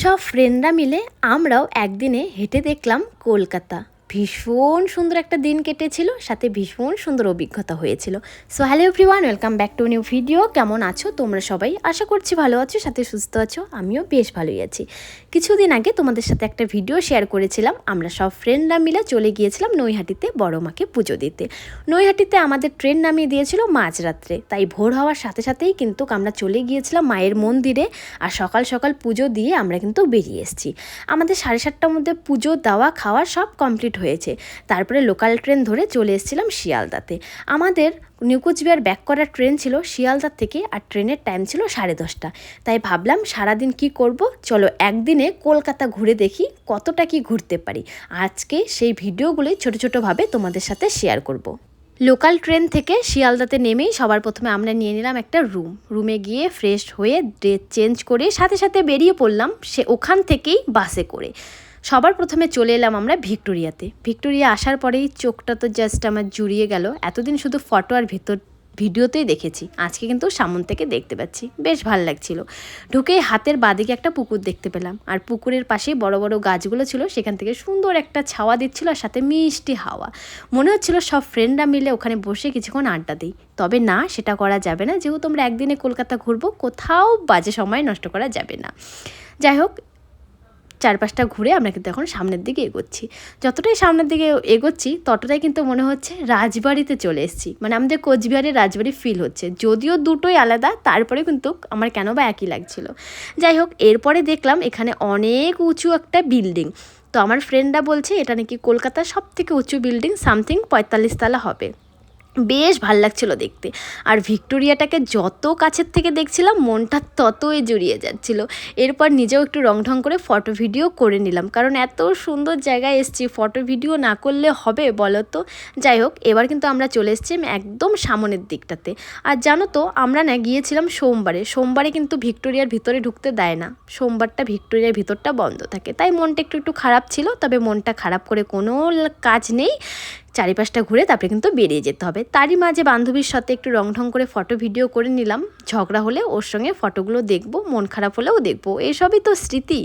সব ফ্রেন্ডরা মিলে আমরাও একদিনে হেঁটে দেখলাম কলকাতা। ভীষণ সুন্দর একটা দিন কেটেছিল, সাথে ভীষণ সুন্দর অভিজ্ঞতা হয়েছিল। So hello everyone welcome back to new video কেমন আছো? তোমরা সবাই আশা করছি ভালো আছো, সাথে সুস্থ আছো, আমিও বেশ ভালোই আছি। কিছুদিন আগে তোমাদের সাথে একটা ভিডিও শেয়ার করেছিলাম, আমরা সব ফ্রেন্ডরা মিলে চলে গিয়েছিলাম নৈহাটিতে বড় মাকে পুজো দিতে। নৈহাটিতে আমাদের ট্রেন নামিয়ে দিয়েছিল মাঝরাত্রে, তাই ভোর হওয়ার সাথে সাথেই কিন্তু আমরা চলে গিয়েছিলাম মায়ের মন্দিরে, আর সকাল সকাল পুজো দিয়ে আমরা কিন্তু বেরিয়ে এসেছি। আমাদের সাড়ে সাতটার মধ্যে পুজো, দেওয়া, খাওয়া সব কমপ্লিট হয়েছে। তারপরে লোকাল ট্রেন ধরে চলে এসেছিলাম শিয়ালদাতে। আমাদের নিউ কোচবিহার ব্যাক করার ট্রেন ছিল শিয়ালদার থেকে আর ট্রেনের টাইম ছিল সাড়ে দশটা। তাই ভাবলাম সারাদিন কি করব? চলো একদিনে কলকাতা ঘুরে দেখি কতটা কি ঘুরতে পারি। আজকে সেই ভিডিওগুলোই ছোটো ছোটোভাবে তোমাদের সাথে শেয়ার করব। লোকাল ট্রেন থেকে শিয়ালদাতে নেমেই সবার প্রথমে আমরা নিয়ে নিলাম একটা রুম রুমে গিয়ে ফ্রেশ হয়ে ড্রেস চেঞ্জ করে সাথে সাথে বেরিয়ে পড়লাম সে ওখান থেকেই বাসে করে। সবার প্রথমে চলে এলাম আমরা ভিক্টোরিয়াতে। ভিক্টোরিয়া আসার পরেই চোখটা তো জাস্ট আমার জুড়িয়ে গেল। এতদিন শুধু ফটো আর ভেতর, ভিডিওতেই দেখেছি। আজকে কিন্তু সামন থেকে দেখতে পাচ্ছি। বেশ ভালো লাগছিল। ঢুকে হাতের বাদিকে একটা পুকুর দেখতে পেলাম। আর পুকুরের পাশেই বড় বড় গাছগুলো ছিল, সেখান থেকে সুন্দর একটা ছাওয়া দিচ্ছিল আর সাথে মিষ্টি হাওয়া। মনে হচ্ছিল সব ফ্রেন্ডরা মিলে ওখানে বসে কিছুক্ষণ আড্ডা দিই। তবে না, সেটা করা যাবে না। যেহেতু আমরা একদিনে কলকাতা ঘুরবো, কোথাও বাজে সময় নষ্ট করা যাবে না। যাই হোক চারপাশটা ঘুরে আমরা কিন্তু এখন সামনের দিকে এগোচ্ছি। যতটাই সামনের দিকে এগোচ্ছি, ততটাই কিন্তু মনে হচ্ছে রাজবাড়িতে চলে এসেছি। মানে আমাদের কোচবিহারের রাজবাড়ি ফিল হচ্ছে। যদিও দুটোই আলাদা তারপরে কিন্তু আমার কেন বা একই লাগছিল। যাই হোক, এরপরে দেখলাম এখানে অনেক উঁচু একটা বিল্ডিং তো আমার ফ্রেন্ডরা বলছে, এটা নাকি কলকাতার সব থেকে উঁচু বিল্ডিং সামথিং পঁয়তাল্লিশ তালা হবে। বেশ ভালো লাগছিল দেখতে। আর ভিক্টোরিয়াটাকে যত কাছের থেকে দেখছিলাম, মনটা ততই জুড়িয়ে যাচ্ছিল। এরপর নিজেও একটু রং ঢং করে ফটো ভিডিও করে নিলাম। কারণ এত সুন্দর জায়গায় এসছি, ফটো ভিডিও না করলে হবে বলো তো? যাই হোক, এবার কিন্তু আমরা চলে এসেছি একদম সামনের দিকটাতে। আর জানো তো, আমরা না গিয়েছিলাম সোমবারে। সোমবারে কিন্তু ভিক্টোরিয়ার ভিতরে ঢুকতে দেয় না। সোমবারটা ভিক্টোরিয়ার ভিতরটা বন্ধ থাকে। তাই মনটা একটু একটু খারাপ ছিল, তবে মনটা খারাপ করে কোনো কাজ নেই। চারিপাশটা ঘুরে তারপরে কিন্তু বেরিয়ে যেতে হবে। তারই মাঝে বান্ধবীর সাথে একটু রং ঢং করে ফটো ভিডিও করে নিলাম। ঝগড়া হলে ওর সঙ্গে ফটোগুলো দেখব, মন খারাপ হলেও দেখব। এসবই তো স্মৃতি।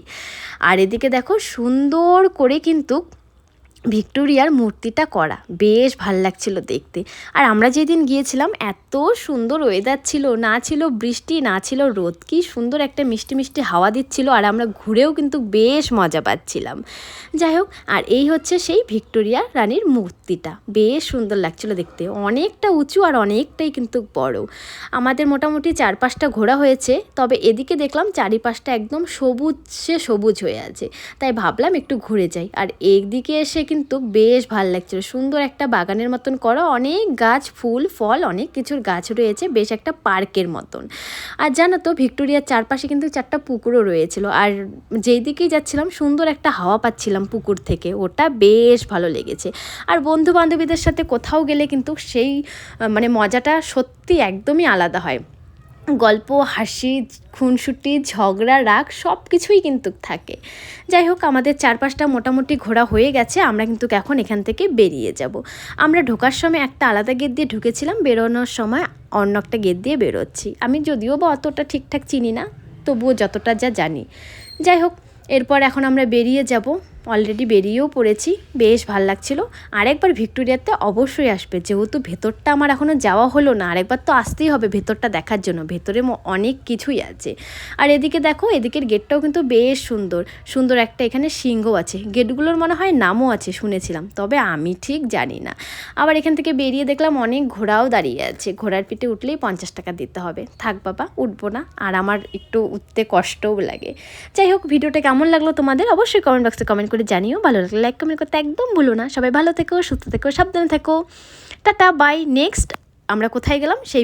আর এদিকে দেখো সুন্দর করে কিন্তু ভিক্টোরিয়ার মূর্তিটা করা। বেশ ভালো লাগছিল দেখতে। আর আমরা যেদিন গিয়েছিলাম, এত সুন্দর ওয়েদার ছিল, না ছিল বৃষ্টি, না ছিল রোদ, কি সুন্দর একটা মিষ্টি মিষ্টি হাওয়া দিচ্ছিল, আর আমরা ঘুরেও কিন্তু বেশ মজা পাচ্ছিলাম। যাই হোক, আর এই হচ্ছে সেই ভিক্টোরিয়া রানীর মূর্তিটা। বেশ সুন্দর লাগছিল দেখতে। অনেকটা উঁচু আর অনেকটাই কিন্তু বড়। আমাদের মোটামুটি চারপাশটা ঘোরা হয়েছে, তবে এদিকে দেখলাম চারিপাশটা একদম সবুজে সবুজ হয়ে আছে। তাই ভাবলাম একটু ঘুরে যাই। আর একদিকে এসে কিন্তু বেশ ভালো লাগছিল। সুন্দর একটা বাগানের মতন করা। অনেক গাছ, ফুল, ফল, অনেক কিছুর গাছ রয়েছে, বেশ একটা পার্কের মতন। আর জানো তো, ভিক্টোরিয়ার চারপাশে কিন্তু চারটা পুকুরও রয়েছিল। আর যেই দিকেই যাচ্ছিলাম, সুন্দর একটা হাওয়া পাচ্ছিলাম পুকুর থেকে। ওটা বেশ ভালো লেগেছে। আর বন্ধু বান্ধবীদের সাথে কোথাও গেলে কিন্তু সেই মানে মজাটা সত্যি একদমই আলাদা হয়। গল্প, হাসি, খুনসুটি, ঝগড়া, রাগ সব কিছুই কিন্তু থাকে। যাই হোক আমাদের চারপাশটা মোটামুটি ঘোরা হয়ে গেছে, আমরা কিন্তু এখন এখান থেকে বেরিয়ে যাব। আমরা ঢোকার সময় একটা আলাদা গেট দিয়ে ঢুকেছিলাম, বেরোনোর সময় অন্য একটা গেট দিয়ে বেরোচ্ছি। আমি যদিও বা অতটা ঠিকঠাক চিনি না, তবুও যতটা যা জানি। যাই হোক এরপর এখন আমরা বেরিয়ে যাব। অলরেডি বেরিয়েও পড়েছি, বেশ ভালো লাগছিল। আরেকবার ভিক্টোরিয়াতে অবশ্যই আসবে, যেহেতু ভেতরটা আমার এখনও যাওয়া হলো না, আরেকবার তো আসতেই হবে ভেতরটা দেখার জন্য, ভেতরে অনেক কিছুই আছে। আর এদিকে দেখো, এদিকের গেটটাও কিন্তু বেশ সুন্দর সুন্দর একটা এখানে সিংহ আছে, গেটগুলোর মনে হয় নামও আছে, শুনেছিলাম, তবে আমি ঠিক জানি না। আবার এখান থেকে বেরিয়ে দেখলাম অনেক ঘোড়াও দাঁড়িয়ে আছে, ঘোড়ার পিঠে উঠলেই পঞ্চাশ টাকা দিতে হবে। থাক বাবা, উঠবো না, আর আমার একটু উঠতে কষ্টও লাগে। যাই হোক, ভিডিওটা কেমন লাগল তোমাদের অবশ্যই কমেন্ট বক্সে কমেন্ট করে জানিও, ভালো লাগলে লাইক কমেন্ট করতে একদম ভুলো না। সবাই ভালো থেকো, সুস্থ থেকো, সাবধানে থেকো। টাটা বাই নেক্সট আমরা কোথায় গেলাম? সেই